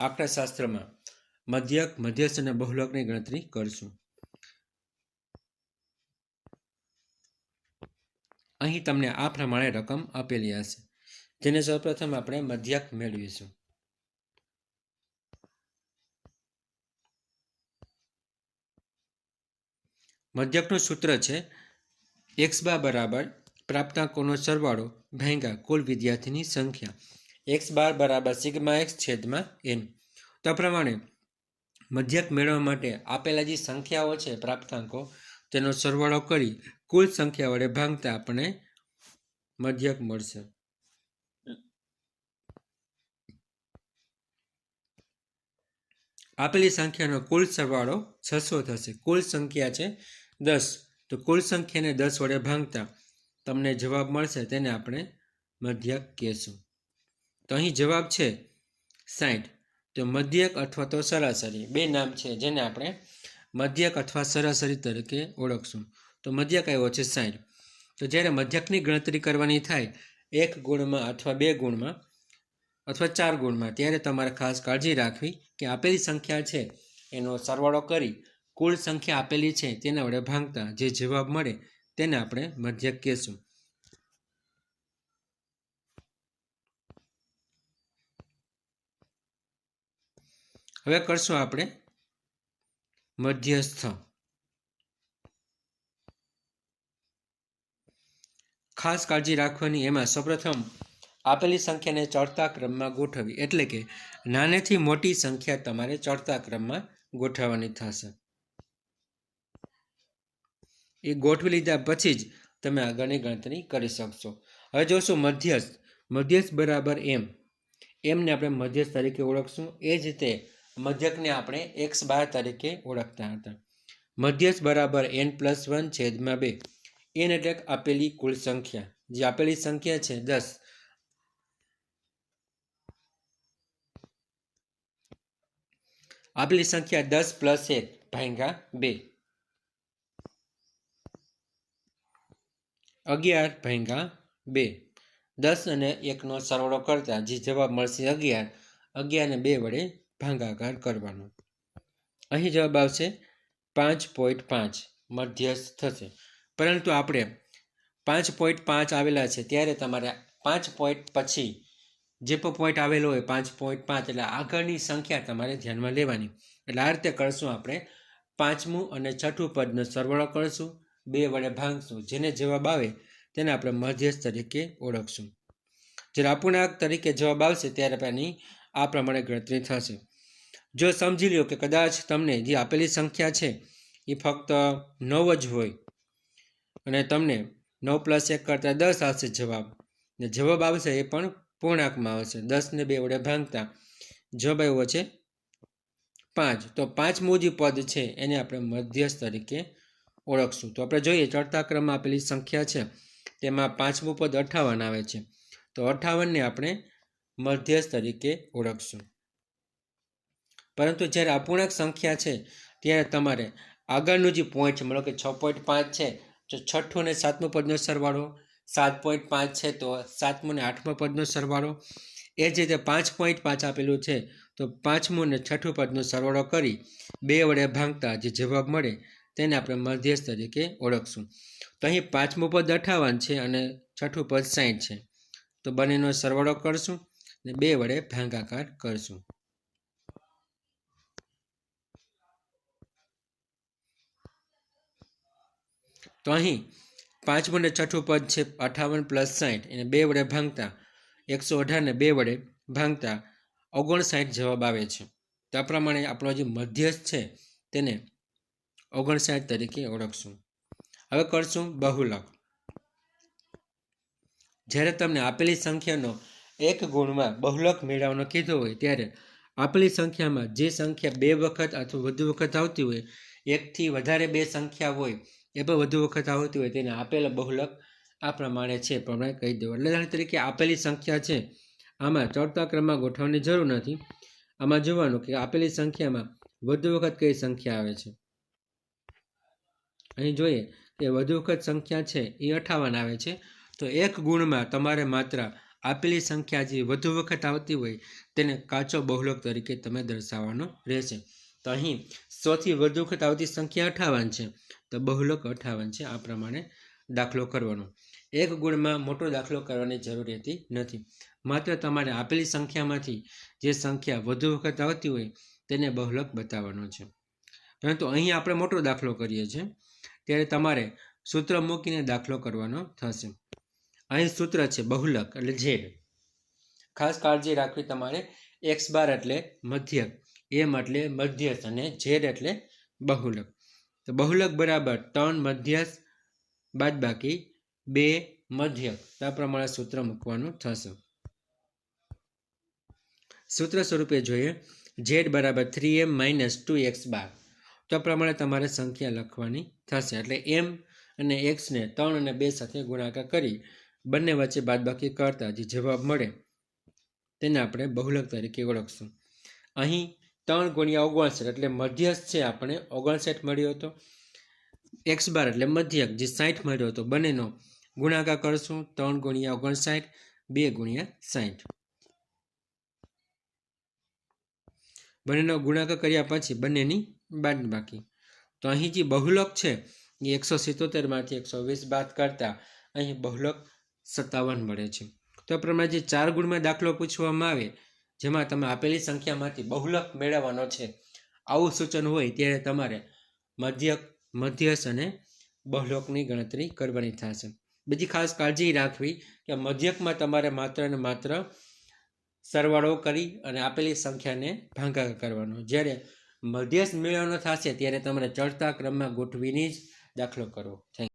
આંકડાશાસ્ત્રમાં મધ્યક, મધ્યસ્થ અને બહુલકની ગણતરી કરશું. અહીં તમને આ પ્રમાણે રકમ આપેલી હશે, જેને સૌપ્રથમ આપણે મધ્યક મેળવીશું. મધ્યકનું સૂત્ર છે, એક્સ બા બરાબર પ્રાપ્તાંકોનો સરવાળો ભેંગા કુલ વિદ્યાર્થીની સંખ્યા. એક્સ બાર બરાબર સિગ્મા એક્સ છેદમાં એન. તો પ્રમાણે મધ્યક મેળવવા માટે આપેલા જે સંખ્યાઓ છે, પ્રાપ્તાંકો, તેનો સરવાળો કરી કુલ સંખ્યા વડે ભાંગતા આપણે મધ્યક મળશે. આપેલી સંખ્યાનો કુલ સરવાળો છસો થશે. કુલ સંખ્યા છે દસ. તો કુલ સંખ્યાને દસ વડે ભાંગતા તમને જવાબ મળશે, તેને આપણે મધ્યક કહેશું. તો અહીં જવાબ છે સાઠ તો મધ્યક અથવા તો સરાસરી, બે નામ છે જેને આપણે મધ્યક અથવા સરાસરી તરીકે ઓળખશું. તો મધ્યક આવ્યો છે સાઠ તો જ્યારે મધ્યકની ગણતરી કરવાની થાય, એક ગુણમાં અથવા બે ગુણમાં અથવા ચાર ગુણમાં, ત્યારે તમારે ખાસ કાળજી રાખવી કે આપેલી સંખ્યા છે એનો સરવાળો કરી કુલ સંખ્યા આપેલી છે તેના વડે ભાંગતા જે જવાબ મળે તેને આપણે મધ્યક કહેશું. હવે કરશું આપણે મધ્યસ્થ. ખાસ કાળજી રાખવાની એમાં સૌપ્રથમ આપેલી સંખ્યાને ચડતા ક્રમમાં ગોઠવવી. એટલે કે નાનેથી મોટી સંખ્યા તમારે ચડતા ક્રમમાં ગોઠવવાની થશે. એ ગોઠવી લીધા પછી જ તમે આગળની ગણતરી કરી શકશો. હવે જોશું મધ્યસ્થ. મધ્યસ્થ બરાબર એમ. એમને આપણે મધ્યસ્થ તરીકે ઓળખશું. એ જ રીતે મધ્યકને આપણે એક્સ બાર તરીકે ઓળખતા હતા. મધ્યસ્થ બરાબર એન પ્લસ વન છેદમાં બે. એન એટલે આપેલી કુલ સંખ્યા. જે આપેલી સંખ્યા છે દસ. આપેલી સંખ્યા દસ પ્લસ એક ભાંગા બે. અગિયાર ભાંગા બે. દસ અને એકનો સરવાળો કરતા જે જવાબ મળશે અગિયાર. અગિયારને બે વડે ભાંગાકાર કરવાનો. અહીં જવાબ આવશે પાંચ પોઈન્ટ પાંચ, મધ્યસ્થ થશે. પરંતુ આપણે પાંચ પોઈન્ટ પાંચ આવેલા છે, ત્યારે તમારે પાંચ પોઈન્ટ પછી જે પણ પોઈન્ટ આવેલો હોય, પાંચ પોઈન્ટ પાંચ, એટલે આગળની સંખ્યા તમારે ધ્યાનમાં લેવાની. એટલે આ રીતે કરશું આપણે. પાંચમું અને છઠ્ઠું પદનો સરવાળો કરશું, બે વડે ભાંગશું. જેને જવાબ આવે, તેને આપણે મધ્યસ્થ તરીકે ઓળખશું. જ્યારે અપૂર્ણાંક તરીકે જવાબ આવશે, ત્યારે એની આ પ્રમાણે ગણતરી થશે. જો સમજી લો કે કદાચ તમને જે આપેલી સંખ્યા છે, એ ફક્ત નવ જ હોય અને તમને નવ પ્લસ એક કરતાં દસ આવશે જવાબ. ને જવાબ આવશે એ પણ પૂર્ણાંકમાં આવશે. દસને બે વડે ભાંગતા જવાબ આવ્યો છે પાંચ. તો પાંચમું જે પદ છે, એને આપણે મધ્યસ્થ તરીકે ઓળખશું. તો આપણે જોઈએ ચડતા ક્રમમાં આપેલી સંખ્યા છે, તેમાં પાંચમું પદ અઠાવન આવે છે. તો અઠાવનને આપણે મધ્યસ્થ તરીકે ઓળખશું. પરંતુ જ્યારે અપૂર્ણાંક સંખ્યા છે, ત્યારે તમારે આગળનું જે પોઈન્ટ છે, મતલબ કે છ પોઈન્ટ પાંચ છે તો છઠ્ઠું અને સાતમું પદનો સરવાળો સાત પોઈન્ટ પાંચ છે, તો સાતમું અને આઠમા પદનો સરવાળો એ જ રીતે પાંચ પોઈન્ટ પાંચ આપેલું છે, તો પાંચમું અને છઠ્ઠું પદનો સરવાળો કરી બે વડે ભાંગતા જે જવાબ મળે, તેને આપણે મધ્યસ્થ તરીકે ઓળખશું. તો અહીં પાંચમું પદ અઠાવન છે અને છઠ્ઠું પદ સાઠ છે. તો બંનેનો સરવાળો કરશું અને બે વડે ભાંગાકાર કરશું. તો અહીં પાંચમું અને છઠ્ઠું પદ છે અઠાવન પ્લસ સાઠ એને બે વડે ભાંગતા એકસો અઢારને બે વડે ભાંગતા ઓગણસાઠ જવાબ આવે છે. તો આ પ્રમાણે આપણો જે મધ્યસ્થ છે તેને ઓગણસાઠ તરીકે ઓળખશું. હવે કરશું બહુલક. જ્યારે તમને આપેલી સંખ્યાનો એક ગુણમાં બહુલક મેળવવાનો કીધો હોય, ત્યારે આપેલી સંખ્યામાં જે સંખ્યા બે વખત અથવા વધુ વખત આવતી હોય, એકથી વધારે બે સંખ્યા હોય એ પણ વધુ વખત આવતી હોય તેને આપેલા બહુલક આ પ્રમાણે છે. પ્રમાણે કહી દેવું. એટલે દાખલા તરીકે આપેલી સંખ્યા છે. આમાં ચડતા ક્રમમાં ગોઠવવાની જરૂર નથી. આમાં જોવાનું કે આપેલી સંખ્યામાં વધુ વખત કઈ સંખ્યા આવે છે. અહીં જોઈએ કે વધુ વખત સંખ્યા છે એ અઠાવન આવે છે. તો એક ગુણમાં તમારે માત્ર આપેલી સંખ્યા જે વધુ વખત આવતી હોય તેને કાચો બહુલક તરીકે તમે દર્શાવવાનો રહેશે. તો અહીં સૌથી વધુ વખત આવતી સંખ્યા અઠાવન છે. તો બહુલક અઠાવન છે. આ પ્રમાણે દાખલો કરવાનો. એક ગુણમાં મોટો દાખલો કરવાની જરૂર રહેતી નથી. માત્ર તમારે આપેલી સંખ્યામાંથી જે સંખ્યા વધુ વખત આવતી હોય તેને બહુલક બતાવવાનો છે. પરંતુ અહીં આપણે મોટો દાખલો કરીએ છીએ. ત્યારે તમારે સૂત્ર મૂકીને દાખલો કરવાનો થશે. અહીં સૂત્ર છે બહુલક એટલે ઝેડ. ખાસ કાળજી રાખવી તમારે એક્સ બાર એટલે મધ્યક. એમ એટલે મધ્યસ્થ અને ઝેડ એટલે બહુલક. તો બહુલક બરાબર ત્રણ મધ્યસ્થ, બાદબાકી બે મધ્યક. આ પ્રમાણે સૂત્ર મૂકવાનું થશે. સૂત્ર સ્વરૂપે જોઈએ, ઝેડ બરાબર three M minus two X bar. તો પ્રમાણે તમારે સંખ્યા લખવાની થશે. એટલે એમ અને એક્સને ત્રણ અને બે સાથે ગુણાકાર કરી, બંને વચ્ચે બાદબાકી કરતા જે જવાબ મળે, તેને આપણે બહુલક તરીકે ઓળખશું. અહીં ત્રણ ગુણ્યા ઓગણસઠ એટલે મધ્યસ્થ છે આપણે. ઓગણસઠ મળ્યો હતો. એક્સ બાર એટલે મધ્યક જે સાઠ મળ્યો હતો. બંનેનો ગુણાકાર કરશું. ત્રણ ગુણ્યા ઓગણસાઠ, બે ગુણ્યા સાઠ. બંનેનો ગુણાકાર કર્યા પછી બંનેની બાદ બાકી. તો અહીં જે બહુલક છે એ એકસો સિત્તોતેરમાંથી એકસો વીસ બાદ કરતાં અહીં બહુલક સત્તાવન મળે છે. તો પ્રમાણે જે ચાર ગુણમાં દાખલો પૂછવામાં આવે જેમાં તમે આપેલી સંખ્યામાંથી બહુલક મેળવવાનો છે. આવું સૂચન હોય ત્યારે તમારે મધ્યક મધ્યસ્થ અને બહુલકની ગણતરી કરવાની થશે. બીજી ખાસ કાળજી રાખવી કે મધ્યકમાં તમારે માત્ર ને માત્ર સરવાળો કરી અને આપેલી સંખ્યાને ભાંગા કરવાનો. જ્યારે મધ્યસ્થ મેળવવાનો થશે ત્યારે તમારે ચડતા ક્રમમાં ગોઠવીને જ દાખલો કરવો. થેન્ક